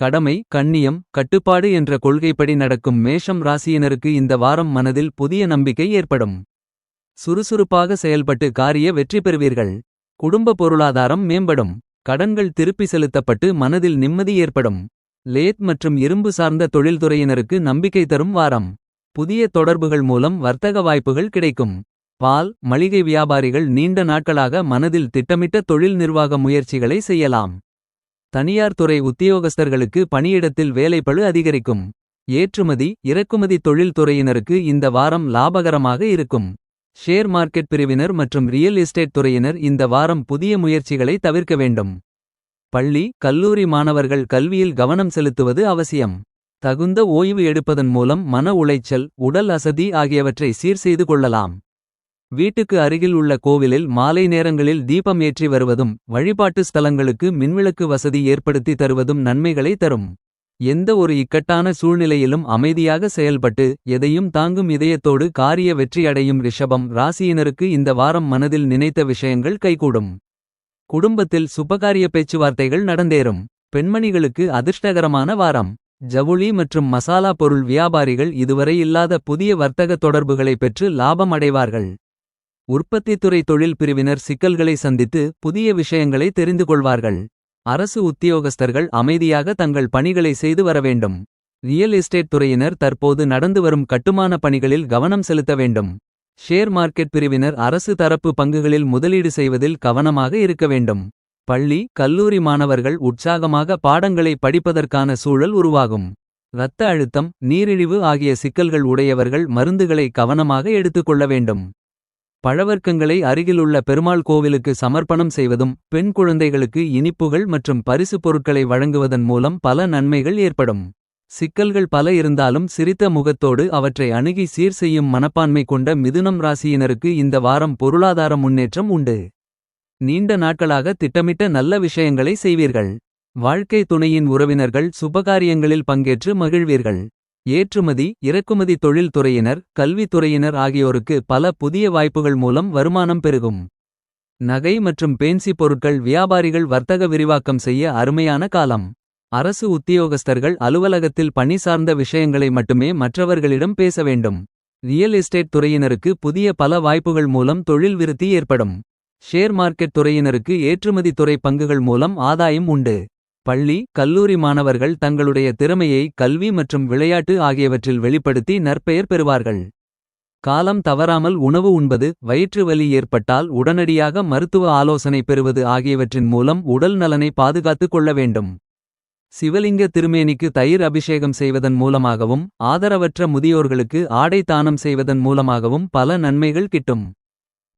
கடமை கண்ணியம் கட்டுப்பாடு என்ற கொள்கைப்படி நடக்கும் மேஷம் ராசியினருக்கு இந்த வாரம் மனதில் புதிய நம்பிக்கை ஏற்படும். சுறுசுறுப்பாக செயல்பட்டு காரிய வெற்றி பெறுவீர்கள். குடும்ப பொருளாதாரம் மேம்படும். கடன்கள் திருப்பி செலுத்தப்பட்டு மனதில் நிம்மதி ஏற்படும். லேத் மற்றும் இரும்பு சார்ந்த தொழில்துறையினருக்கு நம்பிக்கை தரும் வாரம். புதிய தொடர்புகள் மூலம் வர்த்தக வாய்ப்புகள் கிடைக்கும். பால் மளிகை வியாபாரிகள் நீண்ட நாட்களாக மனதில் திட்டமிட்ட தொழில் நிர்வாக முயற்சிகளை செய்யலாம். தனியார் துறை உத்தியோகஸ்தர்களுக்கு பணியிடத்தில் வேலைப்பழு அதிகரிக்கும். ஏற்றுமதி இறக்குமதி தொழில்துறையினருக்கு இந்த வாரம் லாபகரமாக இருக்கும். ஷேர் மார்க்கெட் பிரிவினர் மற்றும் ரியல் எஸ்டேட் துறையினர் இந்த வாரம் புதிய முயற்சிகளை தவிர்க்க வேண்டும். பள்ளி கல்லூரி மாணவர்கள் கல்வியில் கவனம் செலுத்துவது அவசியம். தகுந்த ஓய்வு எடுப்பதன் மூலம் மன உளைச்சல் உடல் அசதி ஆகியவற்றை சீர் செய்து கொள்ளலாம். வீட்டுக்கு அருகில் உள்ள கோவிலில் மாலை நேரங்களில் தீபம் ஏற்றி வருவதும் வழிபாட்டு ஸ்தலங்களுக்கு மின்விளக்கு வசதி ஏற்படுத்தி தருவதும் நன்மைகளை தரும். எந்த ஒரு இக்கட்டான சூழ்நிலையிலும் அமைதியாக செயல்பட்டு எதையும் தாங்கும் இதயத்தோடு காரிய வெற்றியடையும் ரிஷபம் ராசியினருக்கு இந்த வாரம் மனதில் நினைத்த விஷயங்கள் கைகூடும். குடும்பத்தில் சுபகாரிய பேச்சுவார்த்தைகள் நடந்தேறும். பெண்மணிகளுக்கு அதிர்ஷ்டகரமான வாரம். ஜவுளி மற்றும் மசாலா பொருள் வியாபாரிகள் இதுவரை இல்லாத புதிய வர்த்தக தொடர்புகளை பெற்று லாபம் அடைவார்கள். உற்பத்தித்துறை தொழில் பிரிவினர் சிக்கல்களை சந்தித்து புதிய விஷயங்களை தெரிந்து கொள்வார்கள். அரசு உத்தியோகஸ்தர்கள் அமைதியாக தங்கள் பணிகளை செய்து வர வேண்டும். ரியல் எஸ்டேட் துறையினர் தற்போது நடந்து வரும் கட்டுமான பணிகளில் கவனம் செலுத்த வேண்டும். ஷேர் மார்க்கெட் பிரிவினர் அரசு தரப்பு பங்குகளில் முதலீடு செய்வதில் கவனமாக இருக்க வேண்டும். பள்ளி கல்லூரி மாணவர்கள் உற்சாகமாக பாடங்களை படிப்பதற்கான சூழல் உருவாகும். இரத்த அழுத்தம் நீரிழிவு ஆகிய சிக்கல்கள் உடையவர்கள் மருந்துகளை கவனமாக எடுத்துக்கொள்ள வேண்டும். பழவர்க்கங்களை அருகிலுள்ள பெருமாள் கோவிலுக்கு சமர்ப்பணம் செய்வதும் பெண் குழந்தைகளுக்கு இனிப்புகள் மற்றும் பரிசு பொருட்களை வழங்குவதன் மூலம் பல நன்மைகள் ஏற்படும். சிக்கல்கள் பல இருந்தாலும் சிரித்த முகத்தோடு அவற்றை அணுகி சீர் செய்யும் மனப்பான்மை கொண்ட மிதுனம் ராசியினருக்கு இந்த வாரம் பொருளாதார முன்னேற்றம் உண்டு. நீண்ட நாட்களாக திட்டமிட்ட நல்ல விஷயங்களை செய்வீர்கள். வாழ்க்கை துணையின் உறவினர்கள் சுபகாரியங்களில் பங்கேற்று மகிழ்வீர்கள். ஏற்றுமதி இறக்குமதி தொழில்துறையினர் கல்வித்துறையினர் ஆகியோருக்கு பல புதிய வாய்ப்புகள் மூலம் வருமானம் பெருகும். நகை மற்றும் பேன்சி பொருட்கள் வியாபாரிகள் வர்த்தக விரிவாக்கம் செய்ய அருமையான காலம். அரசு உத்தியோகஸ்தர்கள் அலுவலகத்தில் பணி சார்ந்த விஷயங்களை மட்டுமே மற்றவர்களிடம் பேச வேண்டும். ரியல் எஸ்டேட் துறையினருக்கு புதிய பல வாய்ப்புகள் மூலம் தொழில் விருத்தி ஏற்படும். ஷேர் மார்க்கெட் துறையினருக்கு ஏற்றுமதி துறை பங்குகள் மூலம் ஆதாயம் உண்டு. பள்ளி கல்லூரி மாணவர்கள் தங்களுடைய திறமையை கல்வி மற்றும் விளையாட்டு ஆகியவற்றில் வெளிப்படுத்தி நற்பெயர் பெறுவார்கள். காலம் தவறாமல் உணவு உண்பது வயிற்று வலி ஏற்பட்டால் உடனடியாக மருத்துவ ஆலோசனை பெறுவது ஆகியவற்றின் மூலம் உடல் நலனை பாதுகாத்துக் கொள்ள வேண்டும். சிவலிங்க திருமேனிக்கு தயிர் அபிஷேகம் செய்வதன் மூலமாகவும் ஆதரவற்ற முதியோர்களுக்கு ஆடை தானம் செய்வதன் மூலமாகவும் பல நன்மைகள் கிட்டும்.